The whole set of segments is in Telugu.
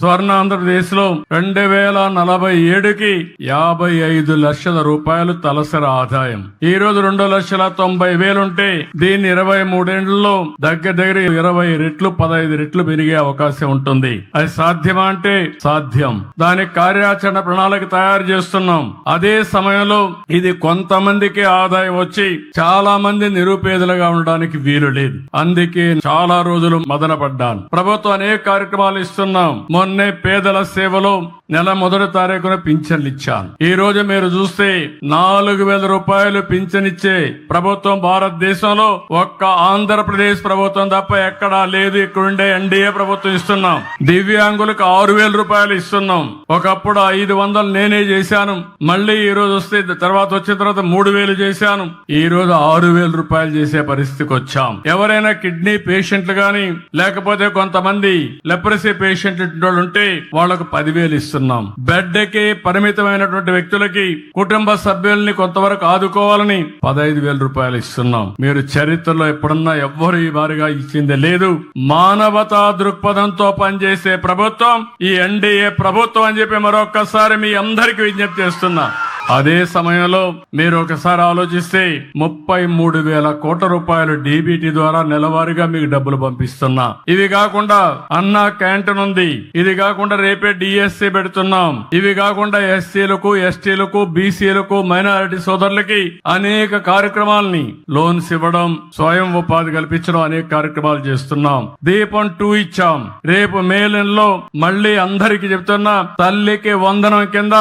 స్వర్ణ ఆంధ్రప్రదేశ్లో రెండు వేల నలభై ఏడుకి యాభై ఐదు లక్షల రూపాయలు తలసరి ఆదాయం. ఈ రోజు రెండు లక్షల తొంభై వేలుంటే దీన్ని ఇరవై మూడేళ్ళలో దగ్గర దగ్గర ఇరవై రెట్లు పదహైదు రెట్లు పెరిగే అవకాశం ఉంటుంది. అది సాధ్యమా అంటే సాధ్యం. దానికి కార్యాచరణ ప్రణాళిక తయారు చేస్తున్నాం. అదే సమయంలో ఇది కొంతమందికి ఆదాయం వచ్చి చాలా మంది నిరుపేదలుగా ఉండడానికి వీలు లేదు. అందుకే చాలా రోజులు మదన పడ్డాను ప్రభుత్వం అనేక కార్యక్రమాలు ఇస్తున్నాం. మొన్నే పేదల సేవలో నెల మొదటి తారీఖున పింఛన్లు ఇచ్చాను. ఈ రోజు మీరు చూస్తే నాలుగు వేల రూపాయలు పింఛన్ ఇచ్చే ప్రభుత్వం భారతదేశంలో ఒక్క ఆంధ్రప్రదేశ్ ప్రభుత్వం తప్ప ఎక్కడా లేదు. ఇక్కడుండే ఎన్డీఏ ప్రభుత్వం ఇస్తున్నాం. దివ్యాంగులకు ఆరు వేల రూపాయలు ఇస్తున్నాం. ఒకప్పుడు ఐదు వందలు నేనే చేశాను. మళ్ళీ ఈ రోజు వస్తే తర్వాత వచ్చిన తర్వాత మూడు వేలు చేశాను. ఈ రోజు ఆరు వేల రూపాయలు చేసే పరిస్థితికి వచ్చాం. ఎవరైనా కిడ్నీ పేషెంట్లు గాని లేకపోతే కొంతమంది లెప్రసీ పేషెంట్ వాళ్ళు ఉంటే వాళ్ళకు పదివేలు ఇస్తున్నాం. బెడ్కి పరిమితమైనటువంటి వ్యక్తులకి కుటుంబ సభ్యుల్ని కొంతవరకు ఆదుకోవాలని పదహైదు వేల రూపాయలు ఇస్తున్నాం. మీరు చరిత్రలో ఎప్పుడన్నా ఎవ్వరు ఈ వారిగా ఇచ్చింది లేదు. మానవతా దృక్పథంతో పనిచేసే ప్రభుత్వం ఈ ఎన్డీఏ ప్రభుత్వం అని చెప్పి మరొక్కసారి మీ అందరికి విజ్ఞప్తి చేస్తున్నా. అదే సమయంలో మీరు ఒకసారి ఆలోచిస్తే ముప్పై మూడు వేల కోట్ల రూపాయలు డీబీటీ ద్వారా నెలవారీగా మీకు డబ్బులు పంపిస్తున్నా. ఇవి కాకుండా అన్నా క్యాంటీన్ ఉంది. ఇది కాకుండా రేపే డిఎస్సి పెడుతున్నాం. ఇవి కాకుండా ఎస్సీలకు ఎస్టీలకు బీసీలకు మైనారిటీ సోదరులకి అనేక కార్యక్రమాలని లోన్స్ ఇవ్వడం స్వయం ఉపాధి కల్పించడం అనేక కార్యక్రమాలు చేస్తున్నాం. దీపం టూ ఇచ్చాం. రేపు మే నెలలో మళ్ళీ అందరికి చెప్తున్నా తల్లికి వందనం కింద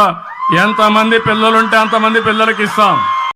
ఎంతమంది పిల్లలుంటే అంతమంది పిల్లలకి ఇస్తాం.